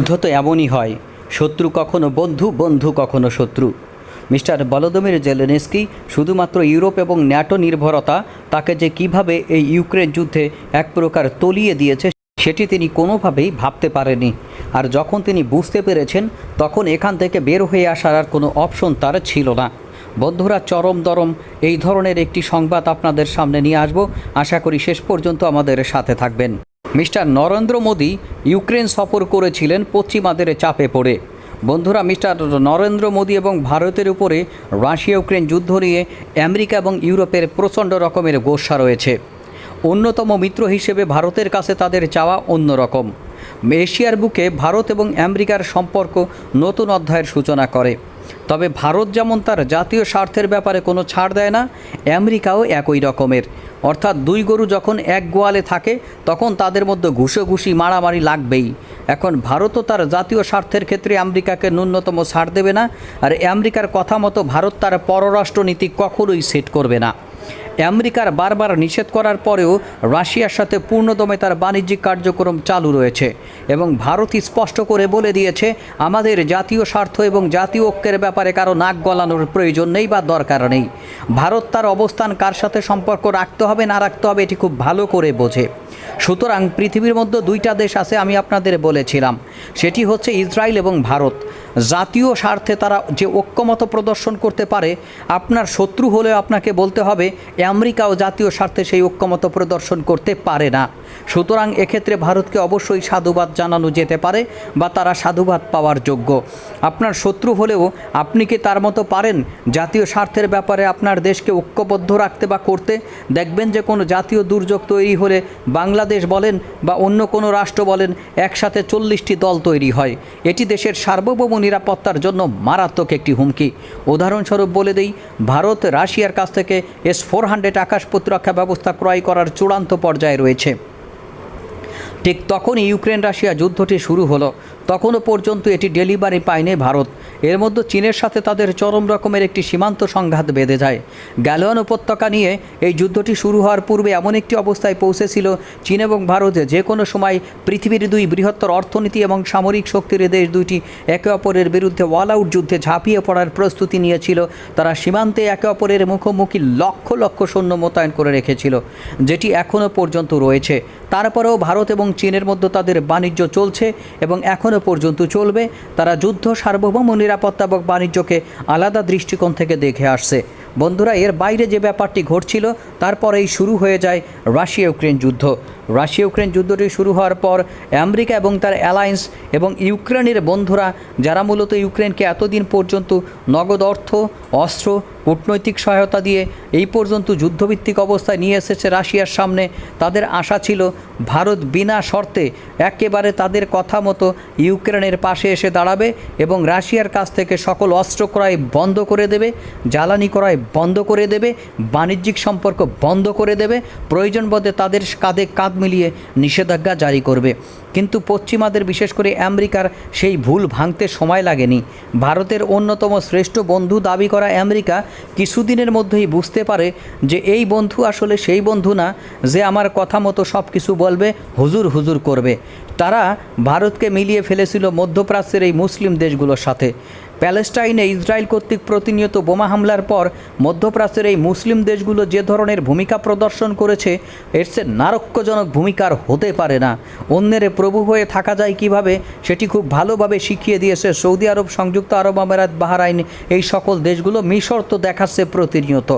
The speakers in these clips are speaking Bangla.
যুদ্ধ তো এমনই হয়, শত্রু কখনো বন্ধু বন্ধু কখনো শত্রু। মিস্টার বলদমির জেলেনেস্কি শুধুমাত্র ইউরোপ এবং ন্যাটো নির্ভরতা, তাকে যে কীভাবে এই ইউক্রেন যুদ্ধে এক প্রকার তলিয়ে দিয়েছে, সেটি তিনি কোনোভাবেই ভাবতে পারেনি আর যখন তিনি বুঝতে পেরেছেন, তখন এখান থেকে বের হয়ে আসার আর কোনো অপশন তার ছিল না। বন্ধুরা, চরম দরম, এই ধরনের একটি সংবাদ আপনাদের সামনে নিয়ে আসব। আশা করি শেষ পর্যন্ত আমাদের সাথে থাকবেন। মিস্টার নরেন্দ্র মোদী ইউক্রেন সফর করেছিলেন পশ্চিমাদের চাপে পড়ে। বন্ধুরা, মিস্টার নরেন্দ্র মোদী এবং ভারতের উপরে রাশিয়া ইউক্রেন যুদ্ধ নিয়ে আমেরিকা এবং ইউরোপের প্রচণ্ড রকমের গোসা রয়েছে। অন্যতম মিত্র হিসেবে ভারতের কাছে তাদের চাওয়া অন্যরকম এশিয়ার বুকে ভারত এবং আমেরিকার সম্পর্ক নতুন অধ্যায়ের সূচনা করে। তবে ভারত যেমন তার জাতীয় স্বার্থের ব্যাপারে কোনো ছাড় দেয় না, আমেরিকাও একই রকমের। অর্থাৎ দুই গরু যখন এক গোয়ালে থাকে, তখন তাদের মধ্যে ঘুষোঘুষি মারামারি লাগবেই। এখন ভারতও তার জাতীয় স্বার্থের ক্ষেত্রে আমেরিকাকে ন্যূনতম ছাড় দেবে না, আর আমেরিকার কথা মতো ভারত তার পররাষ্ট্রনীতি কখনোই সেট করবে না। আমেরিকার বারবার নিষেধ করার পরেও রাশিয়ার সাথে পূর্ণদমে তার বাণিজ্যিক কার্যক্রম চালু রয়েছে এবং ভারত স্পষ্ট করে বলে দিয়েছে, আমাদের জাতীয় স্বার্থ এবং জাতীয় ঐক্যের ব্যাপারে কারও নাক গলানোর প্রয়োজন নেই বা দরকার নেই। ভারত তার অবস্থান কার সাথে সম্পর্ক রাখতে হবে, না রাখতে হবে, এটি খুব ভালো করে বোঝে। সুতরাং পৃথিবীর মধ্যে দুইটা দেশ আছে, আমি আপনাদের বলেছিলাম। সেটি হচ্ছে ইসরায়েল এবং ভারত। জাতীয় স্বার্থে তারা যে ঐক্যমত প্রদর্শন করতে পারে, আপনার শত্রু হলেও আপনাকে বলতে হবে, আমেরিকাও জাতীয় স্বার্থে সেই ঐক্যমত প্রদর্শন করতে পারে না। সুতরাং এক্ষেত্রে ভারতকে অবশ্যই সাধুবাদ জানানো যেতে পারে বা তারা সাধুবাদ পাওয়ার যোগ্য। আপনার শত্রু হলেও আপনি কি তার মতো পারেন? জাতীয় স্বার্থের ব্যাপারে আপনার দেশকে ঐক্যবদ্ধ রাখতে বা করতে? দেখবেন যে কোনো জাতীয় দুর্যোগ তৈরি হলে বাংলাদেশ বলেন বা অন্য কোনো রাষ্ট্র বলেন, একসাথে চল্লিশটি দল তৈরি হয়। এটি দেশের সার্বভৌম নিরাপত্তার জন্য মারাত্মক একটি হুমকি। উদাহরণস্বরূপ বলে দেই, ভারত রাশিয়ার কাছ থেকে এস ফোর হান্ড্রেড আকাশ প্রতিরক্ষা ব্যবস্থা ক্রয় করার চূড়ান্ত পর্যায়ে রয়েছে। ঠিক তখনই ইউক্রেন রাশিয়া যুদ্ধটি শুরু হলো। তখনও পর্যন্ত এটি ডেলিভারি পায়নি ভারত। এর মধ্যে চীনের সাথে তাদের চরম রকমের একটি সীমান্ত সংঘাত বেঁধে যায়। গ্যালোয়ান উপত্যকা নিয়ে এই যুদ্ধটি শুরু হওয়ার পূর্বে এমন একটি অবস্থায় পৌঁছেছিল চীন এবং ভারত যে কোনো সময় পৃথিবীর দুই বৃহত্তর অর্থনীতি এবং সামরিক শক্তির দেশ দুইটি একে অপরের বিরুদ্ধে ওয়াল আউট যুদ্ধে ঝাঁপিয়ে পড়ার প্রস্তুতি নিয়েছিল। তারা সীমান্তে একে অপরের মুখোমুখি লক্ষ লক্ষ সৈন্য মোতায়েন করে রেখেছিল, যেটি এখনও পর্যন্ত রয়েছে। তারপরেও ভারত এবং চীনের মধ্যে তাদের বাণিজ্য চলছে এবং এখনও পর্যন্ত চলবে। তারা যুদ্ধ সার্বভৌম নিরাপত্তা এবং বাণিজ্যকে আলাদা দৃষ্টিকোণ থেকে দেখে আসছে। বন্ধুরা, এর বাইরে যে ব্যাপারটি ঘটছিল, তারপরেই শুরু হয়ে যায় রাশিয়া ইউক্রেন যুদ্ধ। রাশিয়া ইউক্রেন যুদ্ধটি শুরু হওয়ার পর আমেরিকা এবং তার অ্যালায়েন্স এবং ইউক্রেনের বন্ধুরা, যারা মূলত ইউক্রেনকে এতদিন পর্যন্ত নগদ অর্থ, অস্ত্র, কূটনৈতিক সহায়তা দিয়ে এই পর্যন্ত যুদ্ধভিত্তিক অবস্থায় নিয়ে এসেছে রাশিয়ার সামনে, তাদের আশা ছিল ভারত বিনা শর্তে একেবারে তাদের কথা মতো ইউক্রেনের পাশে এসে দাঁড়াবে এবং রাশিয়ার কাছ থেকে সকল অস্ত্র ক্রয় বন্ধ করে দেবে, জ্বালানি ক্রয় বন্ধ করে দেবে, বাণিজ্যিক সম্পর্ক বন্ধ করে দেবে, প্রয়োজন বোধে তাদের কাঁধে কাঁধ মিলিয়ে নিষেধাজ্ঞা জারি করবে। কিন্তু পশ্চিমাদের, বিশেষ করে আমেরিকার, সেই ভুল ভাঙতে সময় লাগেনি। ভারতের অন্যতম শ্রেষ্ঠ বন্ধু দাবি করা আমেরিকা কিছুদিনের মধ্যেই বুঝতে পারে যে এই বন্ধু আসলে সেই বন্ধু না, যে আমার কথা মতো সব কিছু বলবে, হুজুর হুজুর করবে। তারা ভারতকে মিলিয়ে ফেলেছিল মধ্যপ্রাচ্যের এই মুসলিম দেশগুলোর সাথে। প্যালেস্টাইনে ইসরায়েল কর্তৃক প্রতিনিয়ত বোমা হামলার পর মধ্যপ্রাচ্যের এই মুসলিম দেশগুলো যে ধরনের ভূমিকা প্রদর্শন করেছে, এর সে নারক্যজনক ভূমিকার হতে পারে না। অন্যের প্রভু হয়ে থাকা যায় কীভাবে, সেটি খুব ভালোভাবে শিখিয়ে দিয়েছে সৌদি আরব সংযুক্ত আরব আমেরাত, বাহারাইন, এই সকল দেশগুলো। মিশর তো দেখাচ্ছে প্রতিনিয়ত।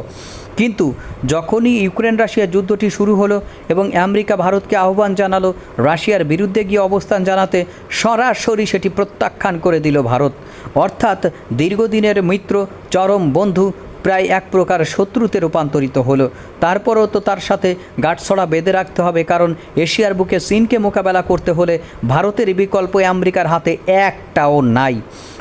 কিন্তু যখনই ইউক্রেন রাশিয়া যুদ্ধটি শুরু হলো এবং আমেরিকা ভারতকে আহ্বান জানালো, রাশিয়ার বিরুদ্ধে গিয়ে অবস্থান জানাতে সরাসরি সেটি প্রত্যাখ্যান করে দিল ভারত। অর্থাৎ দীর্ঘদিনের মিত্র, চরম বন্ধু, প্রায় এক প্রকার শত্রুতে রূপান্তরিত হলো। তারপরও তো তার সাথে গাঁটছড়া বেঁধে রাখতে হবে, কারণ এশিয়ার বুকে চীনকে মোকাবেলা করতে হলে ভারতের বিকল্প আমেরিকার হাতে একটাও নাই।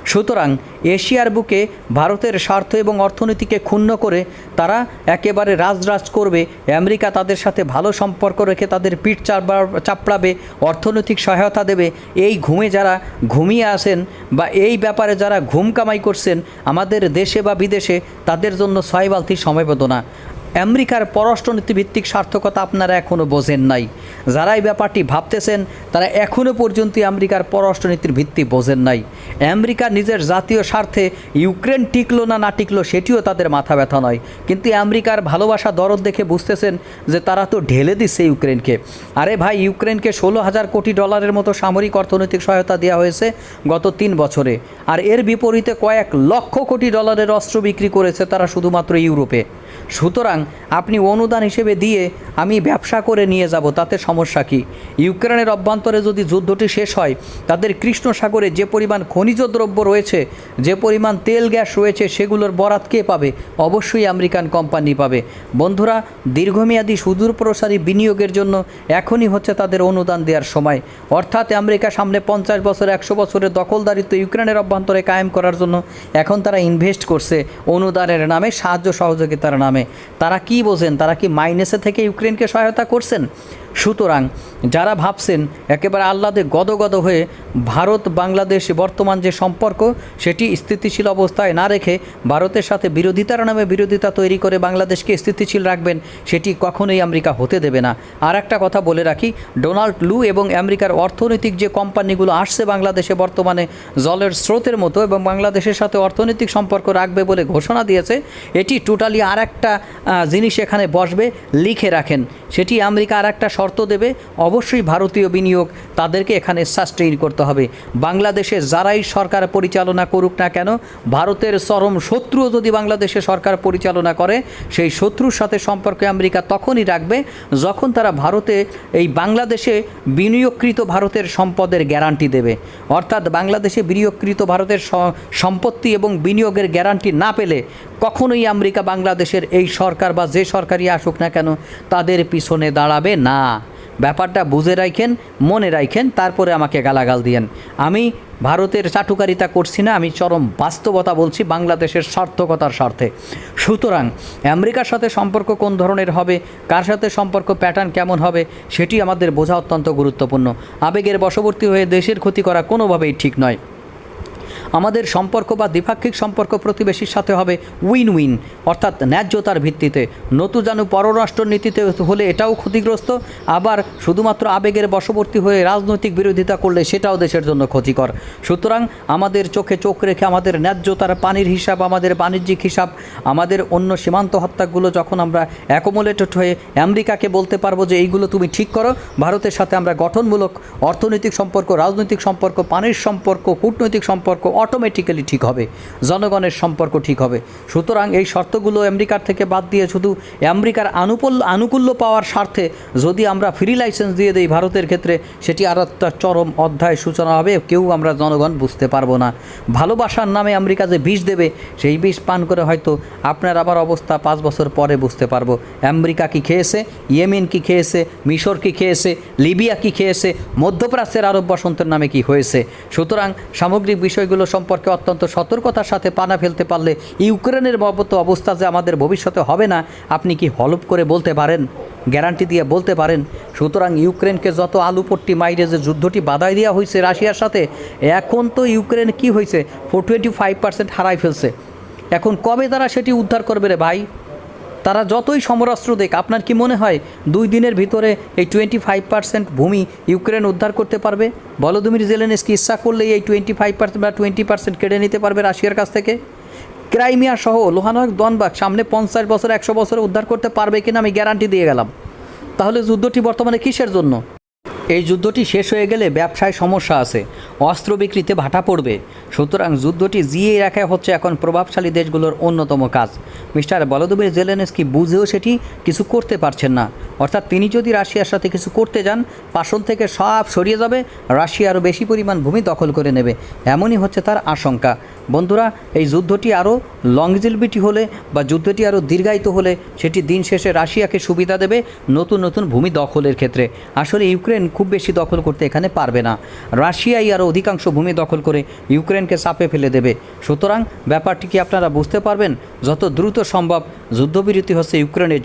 সুতরাং এশিয়ার বুকে ভারতের স্বার্থ এবং অর্থনীতিকে ক্ষুণ্ণ করে তারা একেবারে রাজরাজ করবে, আমেরিকা তাদের সাথে ভালো সম্পর্ক রেখে তাদের পিঠ চাপড়া চাপড়াবে, অর্থনৈতিক সহায়তা দেবে। এই ঘুমে যারা ঘুমিয়ে আসেন বা এই ব্যাপারে যারা ঘুম কামাই করছেন, আমাদের দেশে বা বিদেশে তাদের জন্য ছয় বালতি সমবেদনা আমেরিকার পররাষ্ট্রনীতি ভিত্তিক সার্থকতা আপনারা এখনও বোঝেন নাই। যারা এই ব্যাপারটি ভাবতেছেন, তারা এখনও পর্যন্ত আমেরিকার পররাষ্ট্রনীতির ভিত্তি বোঝেন নাই। আমেরিকা নিজের জাতীয় স্বার্থে ইউক্রেন টিকলো না না টিকলো সেটিও তাদের মাথা ব্যথা নয়। কিন্তু আমেরিকার ভালোবাসা দরদ দেখে বুঝতেছেন যে তারা তো ঢেলে দিচ্ছে ইউক্রেনকে। আরে ভাই, ইউক্রেনকে ষোলো হাজার কোটি ডলারের মতো সামরিক অর্থনৈতিক সহায়তা দেওয়া হয়েছে গত তিন বছরে। আর এর বিপরীতে কয়েক লক্ষ কোটি ডলারের অস্ত্র বিক্রি করেছে তারা শুধুমাত্র ইউরোপে। সুতরাং আপনি অনুদান হিসেবে দিয়ে আমি ব্যবসা করে নিয়ে যাব, তাতে সমস্যা কি? ইউক্রেনের অভ্যন্তরে যদি যুদ্ধটি শেষ হয়, তাদের কৃষ্ণ সাগরে যে পরিমাণ খনিজ দ্রব্য রয়েছে, যে পরিমাণ তেল গ্যাস রয়েছে, সেগুলোর বরাত কে পাবে? অবশ্যই আমেরিকান কোম্পানি পাবে। বন্ধুরা, দীর্ঘমেয়াদী সুদূর প্রসারী বিনিয়োগের জন্য এখনই হচ্ছে তাদের অনুদান দেওয়ার সময়। অর্থাৎ আমেরিকা সামনে পঞ্চাশ বছর, একশো বছরের দখলদারিত্ব ইউক্রেনের অভ্যন্তরে কায়েম করার জন্য এখন তারা ইনভেস্ট করছে। অনুদানের নামে সাহায্য সহযোগিতার নামে। তারা কি বোঝেন? তারা কি মাইনেসে থেকে ইউক্রেনকে সহায়তা করছেন? সুতরাং যারা ভাবছেন একেবারে আহ্লাদে গদগদ হয়ে ভারত, বাংলাদেশ, বর্তমান যে সম্পর্ক, সেটি স্থিতিশীল অবস্থায় না রেখে ভারতের সাথে বিরোধিতার নামে বিরোধিতা তৈরি করে বাংলাদেশকে স্থিতিশীল রাখবেন, সেটি কখনোই আমেরিকা হতে দেবে না। আর একটা কথা বলে রাখি, ডোনাল্ড লু এবং আমেরিকার অর্থনৈতিক যে কোম্পানিগুলো আসছে বাংলাদেশে বর্তমানে জলের স্রোতের মতো এবং বাংলাদেশের সাথে অর্থনৈতিক সম্পর্ক রাখবে বলে ঘোষণা দিয়েছে, এটি টোটালি আর একটা জিনিস এখানে বসবে, লিখে রাখেন। সেটি আমেরিকা আর একটা শর্ত দেবে, অবশ্যই ভারতীয় বিনিয়োগ তাদেরকে এখানে সাস্টেইন করতে হবে। বাংলাদেশে যারাই সরকার পরিচালনা করুক না কেন, ভারতের চরম শত্রুও যদি বাংলাদেশে সরকার পরিচালনা করে, সেই শত্রুর সাথে সম্পর্কে আমেরিকা তখনই রাখবে যখন তারা ভারতে, এই বাংলাদেশে বিনিয়োগকৃত ভারতের সম্পদের গ্যারান্টি দেবে। অর্থাৎ বাংলাদেশে বিনিয়োগকৃত ভারতের সম্পত্তি এবং বিনিয়োগের গ্যারান্টি না পেলে কখনোই আমেরিকা বাংলাদেশের এই সরকার বা যে সরকারই আসুক না কেন, তাদের পিছনে দাঁড়াবে না। ব্যাপারটা বুঝে রাখেন মনে রাখেন তারপরে আমাকে গালাগাল দিয়েন। আমি ভারতের চাটুকারিতা করছি না, আমি চরম বাস্তবতা বলছি বাংলাদেশের সার্থকতার স্বার্থে। সুতরাং আমেরিকার সাথে সম্পর্ক কোন ধরনের হবে, কার সাথে সম্পর্ক প্যাটার্ন কেমন হবে, সেটি আমাদের বোঝা অত্যন্ত গুরুত্বপূর্ণ। আবেগের বশবর্তী হয়ে দেশের ক্ষতি করা কোনোভাবেই ঠিক নয়। আমাদের সম্পর্ক বা দ্বিপাক্ষিক সম্পর্ক প্রতিবেশীর সাথে হবে উইন উইন অর্থাৎ ন্যায্যতার ভিত্তিতে। নতুজানু পররাষ্ট্র নীতিতে হলে এটাও ক্ষতিগ্রস্ত। আবার শুধুমাত্র আবেগের বশবর্তী হয়ে রাজনৈতিক বিরোধিতা করলে সেটাও দেশের জন্য ক্ষতিকর। সুতরাং আমাদের চোখে চোখ রেখে আমাদের ন্যায্যতার পানির হিসাব, আমাদের বাণিজ্যিক হিসাব, আমাদের অন্য সীমান্ত হত্যাগুলো যখন আমরা অ্যাকোমোলেটেড হয়ে আমেরিকাকে বলতে পারব যে এইগুলো তুমি ঠিক করো, ভারতের সাথে আমরা গঠনমূলক অর্থনৈতিক সম্পর্ক, রাজনৈতিক সম্পর্ক, পানির সম্পর্ক, কূটনৈতিক সম্পর্ক অটোমেটিক্যালি ঠিক হবে, জনগণের সম্পর্ক ঠিক হবে। সুতরাং এই শর্তগুলো আমেরিকার থেকে বাদ দিয়ে শুধু আমেরিকার আনুকূল্য আনুকূল্য পাওয়ার স্বার্থে যদি আমরা ফ্রি লাইসেন্স দিয়ে দিই ভারতের ক্ষেত্রে, সেটি আর একটা চরম অধ্যায় সূচনা হবে, কেউ আমরা জনগণ বুঝতে পারব না। ভালোবাসার নামে আমেরিকা যে বিষ দেবে, সেই বিষ পান করে হয়তো আপনার আবার অবস্থা পাঁচ বছর পরে বুঝতে পারব। আমেরিকা কি খেয়েছে, ইয়েমেন কি খেয়েছে, মিশর কি খেয়েছে, লিবিয়া কি খেয়েছে, মধ্যপ্রাচ্যের আরব বসন্তের নামে কি হয়েছে? সুতরাং সামগ্রিক বিষয়গুলো সম্পর্কে অত্যন্ত সতর্কতার সাথে পানা ফেলতে পারলে ইউক্রেনের মতো অবস্থা যে আমাদের ভবিষ্যতে হবে না, আপনি কি হলপ করে বলতে পারেন? গ্যারান্টি দিয়ে বলতে পারেন। সুতরাং ইউক্রেনকে যত আলুপট্টি মাইরে যে যুদ্ধটি বাধাই দেওয়া হয়েছে রাশিয়ার সাথে, এখন তো ইউক্রেন কি হয়েছে? ফোর টোয়েন্টি ফাইভ পার্সেন্ট হারাই ফেলছে। এখন কবে তারা সেটি উদ্ধার করবে রে ভাই? তারা যতই সমরাস্ত্র দেখ, আপনার কি মনে হয় দুই দিনের ভিতরে এই টোয়েন্টি ফাইভ পার্সেন্ট ভূমি ইউক্রেন উদ্ধার করতে পারবে? বলদমির জেলেনস্কি ইচ্ছা করলে এই টোয়েন্টি ফাইভ পার্সেন্ট বা টোয়েন্টি পার্সেন্ট কেড়ে নিতে পারবে রাশিয়ার কাছ থেকে। ক্রাইমিয়া সহ লোহানক দনবাগ সামনে পঞ্চাশ বছর, একশো বছরে উদ্ধার করতে পারবে কিনা আমি গ্যারান্টি দিয়ে গেলাম। তাহলে যুদ্ধটি বর্তমানে কিসের জন্য? এই যুদ্ধটি শেষ হয়ে গেলে ব্যবসায় সমস্যা আছে। অস্ত্র বিক্রিতে ভাটা পড়বে। সুতরাং যুদ্ধটি জিয়ে রাখা হচ্ছে এখন প্রভাবশালী দেশগুলোর অন্যতম কাজ। মিস্টার বলদবির জেলেনস্কি বুঝেও সেটি কিছু করতে পারছেন না। অর্থাৎ তিনি যদি রাশিয়ার সাথে কিছু করতে যান পাশন থেকে সব সরিয়ে যাবে, রাশিয়া আরও বেশি পরিমাণ ভূমি দখল করে নেবে। এমনই হচ্ছে তার আশঙ্কা। বন্ধুরা, এই যুদ্ধটি আরও লংজিলবিটি হলে বা যুদ্ধটি আরও দীর্ঘায়িত হলে সেটি দিন শেষে রাশিয়াকে সুবিধা দেবে নতুন নতুন ভূমি দখলের ক্ষেত্রে। আসলে ইউক্রেন খুব বেশি দখল করতে এখানে পারবে না। রাশিয়াই আরও অধিকাংশ ভূমি দখল করে ইউক্রেনকে চাপে ফেলে দেবে। সুতরাং ব্যাপারটি কি আপনারা বুঝতে পারবেন? যত দ্রুত সম্ভব যুদ্ধবিরতি হচ্ছে ইউক্রেনের